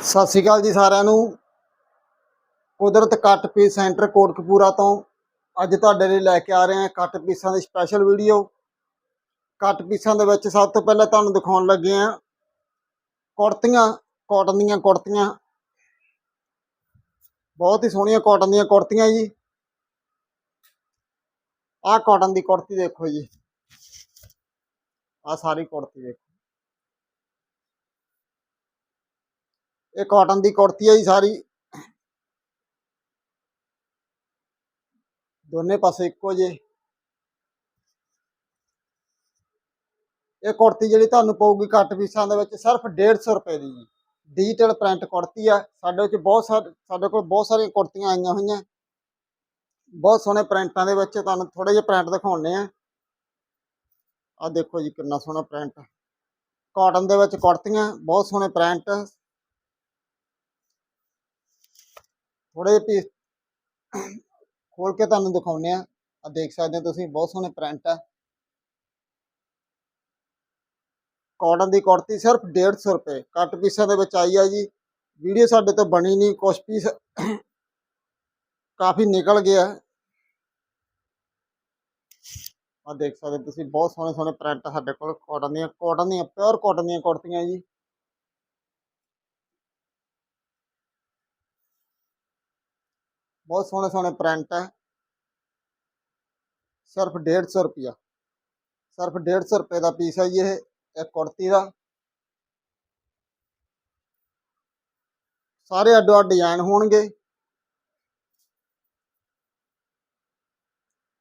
ਸਤਿ ਸ਼੍ਰੀ ਅਕਾਲ ਜੀ ਸਾਰਿਆਂ ਨੂੰ। ਕੁਦਰਤ ਕੱਟ ਪੀਸ ਸੈਂਟਰ ਕੋਟਕਪੂਰਾ ਤੋਂ ਅੱਜ ਤੁਹਾਡੇ ਲਈ ਲੈ ਕੇ ਆ ਰਹੇ ਹਾਂ ਕੱਟ ਪੀਸਾਂ ਦੀ ਸਪੈਸ਼ਲ ਵੀਡੀਓ ਕੱਟ ਪੀਸਾਂ ਦੇ ਵਿੱਚ ਸਭ ਤੋਂ ਪਹਿਲਾਂ ਤੁਹਾਨੂੰ ਦਿਖਾਉਣ ਲੱਗੇ ਹਾਂ। ਕੁੜਤੀਆਂ ਕਾਟਨ ਦੀਆਂ ਕੁੜਤੀਆਂ। ਬਹੁਤ ਹੀ ਸੋਹਣੀਆਂ ਕਾਟਨ ਦੀਆਂ ਕੁੜਤੀਆਂ ਜੀ। ਆਹ ਕਾਟਨ ਦੀ ਕੁੜਤੀ ਦੇਖੋ ਜੀ। ਆਹ ਸਾਰੀ ਕੁੜਤੀ ਦੇਖੋ। ਇਹ ਕਾਟਨ ਦੀ ਕੁੜਤੀ ਹੈ ਜੀ ਸਾਰੀ। ਦੋਨੇ ਪਾਸੇ ਇੱਕੋ ਜੇ। ਇਹ ਕੁੜਤੀ ਜਿਹੜੀ ਤੁਹਾਨੂੰ ਪਊਗੀ ਘੱਟ ਪੀਸਾਂ ਦੇ ਵਿੱਚ ਸਿਰਫ 150 ਰੁਪਏ ਦੀ ਜੀ। ਡਿਜੀਟਲ ਪ੍ਰਿੰਟ ਕੁੜਤੀ ਆ। ਸਾਡੇ ਵਿੱਚ ਬਹੁਤ ਸਾਰੇ ਸਾਡੇ ਕੋਲ ਬਹੁਤ ਸਾਰੀਆਂ ਕੁੜਤੀਆਂ ਆਈਆਂ ਹੋਈਆਂ। ਬਹੁਤ ਸੋਹਣੇ ਪ੍ਰਿੰਟਾਂ ਦੇ ਵਿੱਚ ਤੁਹਾਨੂੰ ਥੋੜੇ ਜਿਹੇ ਪ੍ਰਿੰਟ ਦਿਖਾਉਣੇ ਆ। ਆ ਦੇਖੋ ਜੀ ਕਿੰਨਾ ਸੋਹਣਾ ਪ੍ਰਿੰਟ। ਕਾਟਨ ਦੇ ਵਿੱਚ ਕੁੜਤੀਆਂ, ਬਹੁਤ ਸੋਹਣੇ ਪ੍ਰਿੰਟ। ਥੋੜੇ ਜਿਹੇ ਪੀਸ ਖੋਲ ਕੇ ਤੁਹਾਨੂੰ ਦਿਖਾਉਨੇ ਆ ਆ ਦੇਖ ਸਕਦੇ ਹੋ ਤੁਸੀਂ, ਬਹੁਤ ਸੋਹਣੇ ਪ੍ਰਿੰਟ ਆ। ਕਾਟਨ ਦੀ ਕੁੜਤੀ ਸਿਰਫ 150 ਰੁਪਏ। ਕੱਟ ਪੀਸਾਂ ਦੇ ਵਿੱਚ ਆਈ ਆ ਜੀ। ਵੀਡੀਓ ਸਾਡੇ ਤੋਂ ਬਣੀ ਨਹੀਂ ਕੁਝ ਪੀਸ ਕਾਫੀ ਨਿਕਲ ਗਿਆ। ਆ ਦੇਖ ਸਕਦੇ ਤੁਸੀਂ, ਬਹੁਤ ਸੋਹਣੇ ਸੋਹਣੇ ਪ੍ਰਿੰਟ ਸਾਡੇ ਕੋਲ। ਕਾਟਨ ਦੀਆਂ ਕਾਟਨ ਦੀਆਂ ਪਿਓਰ ਕਾਟਨ ਦੀਆਂ ਕੁੜਤੀਆਂ ਜੀ। ਬਹੁਤ ਸੋਹਣੇ ਸੋਹਣੇ ਪ੍ਰਿੰਟ ਹੈ। ਸਿਰਫ 150 ਰੁਪਿਆ ਸਿਰਫ 150 ਰੁਪਏ ਦਾ ਪੀਸ ਹੈ ਜੀ ਇਹ ਇੱਕ ਕੁੜਤੀ ਦਾ। ਸਾਰੇ ਅੱਡੋ ਅੱਡ ਡਿਜ਼ਾਈਨ ਹੋਣਗੇ।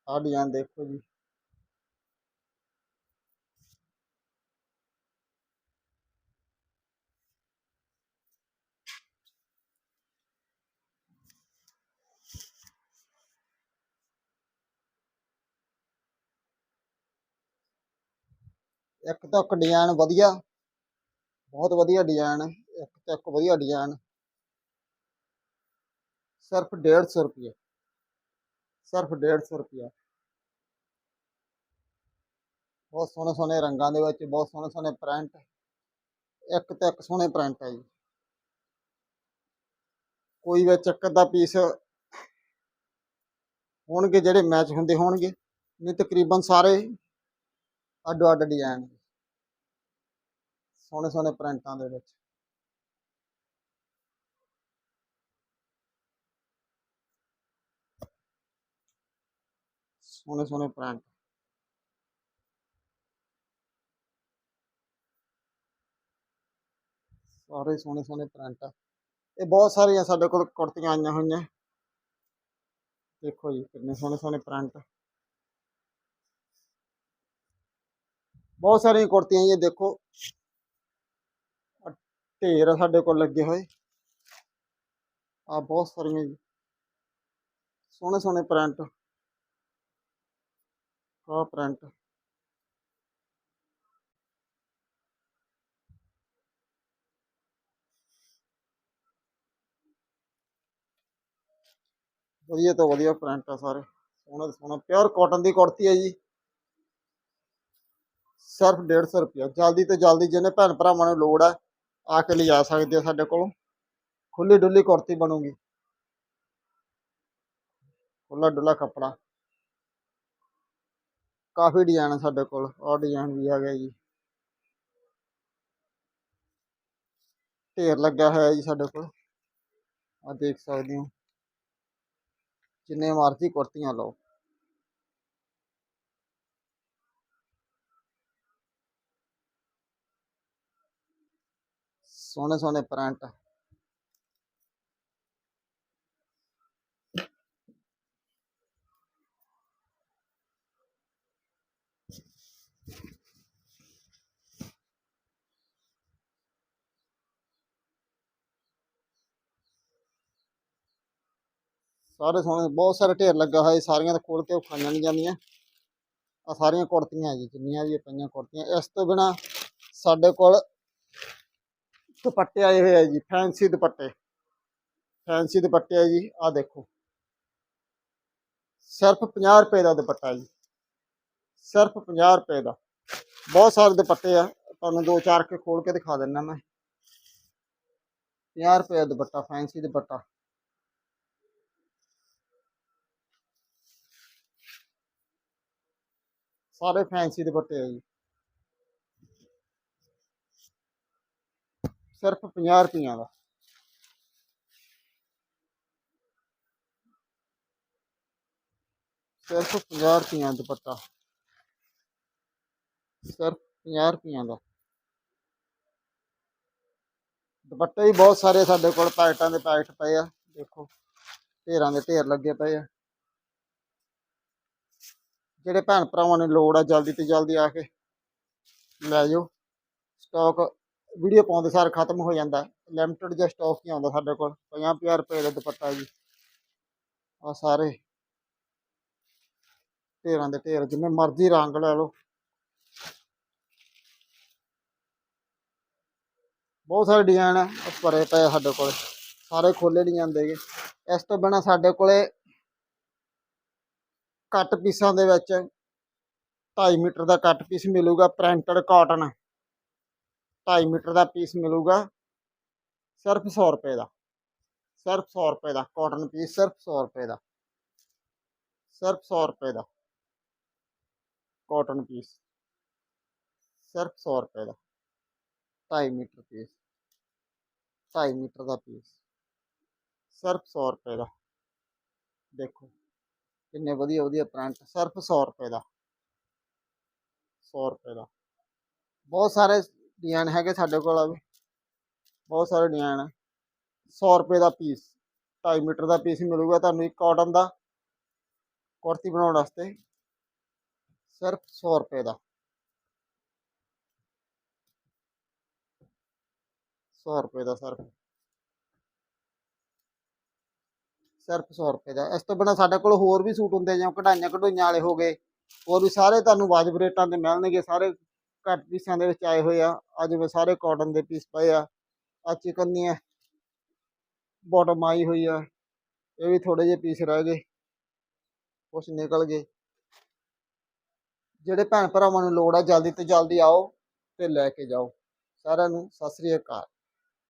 ਆਹ ਡਿਜ਼ਾਈਨ ਦੇਖੋ ਜੀ। ਇੱਕ ਤੋਂ ਇੱਕ ਡਿਜ਼ਾਈਨ ਵਧੀਆ, ਬਹੁਤ ਵਧੀਆ ਡਿਜ਼ਾਈਨ ਇੱਕ ਤੋਂ ਇੱਕ ਵਧੀਆ ਡਿਜ਼ਾਈਨ ਸਿਰਫ 150 ਰੁਪਏ ਸਿਰਫ 150 ਰੁਪਏ ਬਹੁਤ ਸੋਹਣੇ ਸੋਹਣੇ ਰੰਗਾਂ ਦੇ ਵਿੱਚ, ਬਹੁਤ ਸੋਹਣੇ ਸੋਹਣੇ ਪ੍ਰਿੰਟ ਇੱਕ ਤੋਂ ਇੱਕ ਸੋਹਣੇ ਪ੍ਰਿੰਟ ਹੈ ਜੀ। ਕੋਈ ਵਿੱਚ ਇੱਕ ਅੱਧਾ ਪੀਸ ਹੋਣਗੇ ਜਿਹੜੇ ਮੈਚ ਹੁੰਦੇ ਹੋਣਗੇ, ਨਹੀਂ ਤਕਰੀਬਨ ਸਾਰੇ ਅੱਡੋ ਅੱਡ ਡਿਜ਼ਾਈਨ ਸੋਹਣੇ ਸੋਹਣੇ ਪ੍ਰਿੰਟਾਂ ਦੇ ਵਿੱਚ। ਸੋਹਣੇ ਸੋਹਣੇ ਪ੍ਰਿੰਟ ਸਾਰੇ ਸੋਹਣੇ ਸੋਹਣੇ ਪ੍ਰਿੰਟ ਆ। ਇਹ ਬਹੁਤ ਸਾਰੀਆਂ ਸਾਡੇ ਕੋਲ ਕੁੜਤੀਆਂ ਆਈਆਂ ਹੋਈਆਂ। ਦੇਖੋ ਜੀ, ਕਿੰਨੇ ਸੋਹਣੇ ਸੋਹਣੇ ਪ੍ਰਿੰਟ ਬਹੁਤ ਸਾਰੀਆਂ ਕੁੜਤੀਆਂ ਜੀ, ਇਹ ਦੇਖੋ। ਢੇਰ ਆ ਸਾਡੇ ਕੋਲ ਲੱਗੇ ਹੋਏ। ਆ ਬਹੁਤ ਸਾਰੀਆਂ ਜੀ। ਸੋਹਣੇ ਸੋਹਣੇ ਪ੍ਰਿੰਟ ਆਹ ਪ੍ਰਿੰਟ ਵਧੀਆ ਤੋਂ ਵਧੀਆ ਪ੍ਰਿੰਟ ਆ ਸਾਰੇ। ਸੋਹਣਾ ਤੋਂ ਸੋਹਣਾ ਪਿਓਰ ਕਾਟਨ ਦੀ ਕੁੜਤੀ ਹੈ ਜੀ। ਸਿਰਫ 150 ਰੁਪਏ ਜਲਦੀ ਤੋਂ ਜਲਦੀ ਜਿਹਨੇ ਭੈਣ ਭਰਾਵਾਂ ਨੂੰ ਲੋੜ ਹੈ ਆ ਕੇ ਲਿਜਾ ਸਕਦੇ ਆ ਸਾਡੇ ਕੋਲੋਂ। ਖੁੱਲੀ ਡੁੱਲੀ ਕੁੜਤੀ ਬਣੂਗੀ। ਖੁੱਲਾ ਡੁੱਲਾ ਕੱਪੜਾ। ਕਾਫੀ ਡਿਜ਼ਾਈਨ ਆ ਸਾਡੇ ਕੋਲ। ਆਹ ਡਿਜ਼ਾਈਨ ਵੀ ਆ ਜੀ। ਢੇਰ ਲੱਗਾ ਹੋਇਆ ਜੀ ਸਾਡੇ ਕੋਲ। ਆ ਦੇਖ ਸਕਦੇ ਹੋ। ਜਿੰਨੇ ਮਰਜ਼ੀ ਕੁੜਤੀਆਂ ਲਓ। ਸੋਹਣੇ ਸੋਹਣੇ ਪ੍ਰਿੰਟ ਸਾਰੇ ਸੋਹਣੇ, ਬਹੁਤ ਸਾਰੇ ਢੇਰ ਲੱਗਾ ਹੋਇਆ ਸਾਰੀਆਂ ਤਾਂ ਖੋਲ ਕੇ ਖਾਈਆਂ ਨਹੀਂ ਜਾਂਦੀਆਂ। ਆ ਸਾਰੀਆਂ ਕੁੜਤੀਆਂ ਜੀ, ਜਿੰਨੀਆਂ ਵੀ ਪਈਆਂ ਕੁੜਤੀਆਂ। ਇਸ ਤੋਂ ਬਿਨਾ ਸਾਡੇ ਕੋਲ ਦੁਪੱਟੇ ਆਏ ਹੋਏ ਆ ਜੀ ਫੈਂਸੀ ਦੁਪੱਟੇ। ਫੈਂਸੀ ਦੁਪੱਟੇ ਆ ਜੀ ਆ ਦੇਖੋ। ਸਿਰਫ 50 ਰੁਪਏ ਦਾ ਦੁਪੱਟਾ ਜੀ। ਸਿਰਫ 50 ਰੁਪਏ ਦਾ। ਬਹੁਤ ਸਾਰੇ ਦੁਪੱਟੇ ਆ, ਤੁਹਾਨੂੰ ਦੋ ਚਾਰ ਕੇ ਖੋਲ ਕੇ ਦਿਖਾ ਦਿੰਦਾ ਮੈਂ। 50 ਰੁਪਏ ਦਾ ਦੁਪੱਟਾ ਫੈਂਸੀ ਦੁਪੱਟਾ। ਸਾਰੇ ਫੈਂਸੀ ਦੁਪੱਟੇ ਆ ਜੀ। ਸਿਰਫ 50 ਰੁਪਈਆਂ ਦਾ। ਸਿਰਫ 50 ਰੁਪਈਆ ਦੁਪੱਟਾ। ਸਿਰਫ 50 ਰੁਪਈਆਂ ਦਾ। ਦੁਪੱਟੇ ਵੀ ਬਹੁਤ ਸਾਰੇ ਸਾਡੇ ਕੋਲ ਪੈਕਟਾਂ ਦੇ ਪੈਕਟ ਪਏ ਆ, ਦੇਖੋ। ਢੇਰਾਂ ਦੇ ਢੇਰ ਲੱਗੇ ਪਏ ਆ। ਜਿਹੜੇ ਭੈਣ ਭਰਾਵਾਂ ਨੂੰ ਲੋੜ ਆ, ਜਲਦੀ ਤੋਂ ਜਲਦੀ ਆ ਕੇ ਲੈ ਜਾਓ। ਸਟਾਕ ਵੀਡੀਓ ਪਾਉਂਦੇ ਸਾਰ ਖਤਮ ਹੋ ਜਾਂਦਾ। ਲਿਮਟਿਡ ਜਿਹਾ ਸਟਾਕ ਹੀ ਆਉਂਦਾ ਸਾਡੇ ਕੋਲ। 50 ਰੁਪਏ ਦਾ ਦੁਪੱਟਾ ਜੀ। ਆ ਸਾਰੇ। ਢੇਰਾਂ ਦੇ ਢੇਰ। ਜਿੰਨੇ ਮਰਜ਼ੀ ਰੰਗ ਲੈ ਲਓ। ਬਹੁਤ ਸਾਰੇ ਡਿਜ਼ਾਈਨ ਆ। ਭਰੇ ਪਏ ਸਾਡੇ ਕੋਲ। ਸਾਰੇ ਖੋਲੇ ਨਹੀਂ ਜਾਂਦੇਗੇ ਇਸ ਤੋਂ ਬਿਨਾ ਸਾਡੇ ਕੋਲੇ ਕੱਟ ਪੀਸਾਂ ਦੇ ਵਿੱਚ 2.5 ਮੀਟਰ ਦਾ ਕੱਟ ਪੀਸ ਮਿਲੂਗਾ। ਪ੍ਰਿੰਟਡ ਕਾਟਨ 2.5 ਮੀਟਰ ਦਾ ਪੀਸ ਮਿਲੂਗਾ ਸਿਰਫ 100 ਰੁਪਏ ਦਾ ਸਿਰਫ 100 ਰੁਪਏ ਦਾ ਕਾਟਨ ਪੀਸ ਸਿਰਫ 100 ਰੁਪਏ ਦਾ ਸਿਰਫ 100 ਰੁਪਏ ਦਾ ਕਾਟਨ ਪੀਸ ਸਿਰਫ 100 ਰੁਪਏ ਦਾ 2.5 ਮੀਟਰ ਪੀਸ 2.5 ਮੀਟਰ ਦਾ ਪੀਸ ਸਿਰਫ 100 ਰੁਪਏ ਦਾ ਦੇਖੋ ਕਿੰਨੇ ਵਧੀਆ ਵਧੀਆ ਪ੍ਰਿੰਟ ਸਿਰਫ 100 ਰੁਪਏ ਦਾ 100 ਰੁਪਏ ਦਾ ਬਹੁਤ ਸਾਰੇ ਡਿਜ਼ਾਈਨ ਹੈਗੇ ਸਾਡੇ ਕੋਲ ਆ ਵੀ। ਬਹੁਤ ਸਾਰੇ ਡਿਜ਼ਾਈਨ ਹੈ 100 ਰੁਪਏ ਦਾ ਪੀਸ 2.5 ਮੀਟਰ ਦਾ ਪੀਸ ਮਿਲੂਗਾ ਤੁਹਾਨੂੰ ਇੱਕ ਕਾਟਨ ਦਾ ਕੁੜਤੀ ਬਣਾਉਣ ਵਾਸਤੇ। ਸਿਰਫ 100 ਰੁਪਏ ਦਾ। 100 ਰੁਪਏ ਦਾ ਸਿਰਫ। ਸਿਰਫ 100 ਰੁਪਏ ਦਾ। ਇਸ ਤੋਂ ਬਿਨਾਂ ਸਾਡੇ ਕੋਲ ਹੋਰ ਵੀ ਸੂਟ ਹੁੰਦੇ ਜਿਵੇਂ ਕਢਾਈਆਂ ਕਢੋਈਆਂ ਵਾਲੇ ਹੋ ਗਏ। ਹੋਰ ਵੀ ਸਾਰੇ ਤੁਹਾਨੂੰ ਵਾਜਬ ਰੇਟਾਂ ਤੇ ਮਿਲਣਗੇ, ਸਾਰੇ ਘੱਟ ਪੀਸਾਂ ਦੇ ਵਿੱਚ ਆਏ ਹੋਏ ਆ। ਅੱਜ ਮੈਂ ਸਾਰੇ ਕਾਟਨ ਦੇ ਪੀਸ ਪਏ ਆ। ਆ ਚਿਕਨ ਦੀਆਂ ਬਾਟਮ ਆਈ ਹੋਈ ਆ। ਇਹ ਵੀ ਥੋੜੇ ਜਿਹੇ ਪੀਸ ਰਹਿ ਗਏ। ਕੁਛ ਨਿਕਲ ਗਏ। ਜਿਹੜੇ ਭੈਣ ਭਰਾਵਾਂ ਨੂੰ ਲੋੜ ਆ, ਜਲਦੀ ਤੋਂ ਜਲਦੀ ਆਓ ਤੇ ਲੈ ਕੇ ਜਾਓ। ਸਾਰਿਆਂ ਨੂੰ ਸਤਿ ਸ੍ਰੀ ਅਕਾਲ।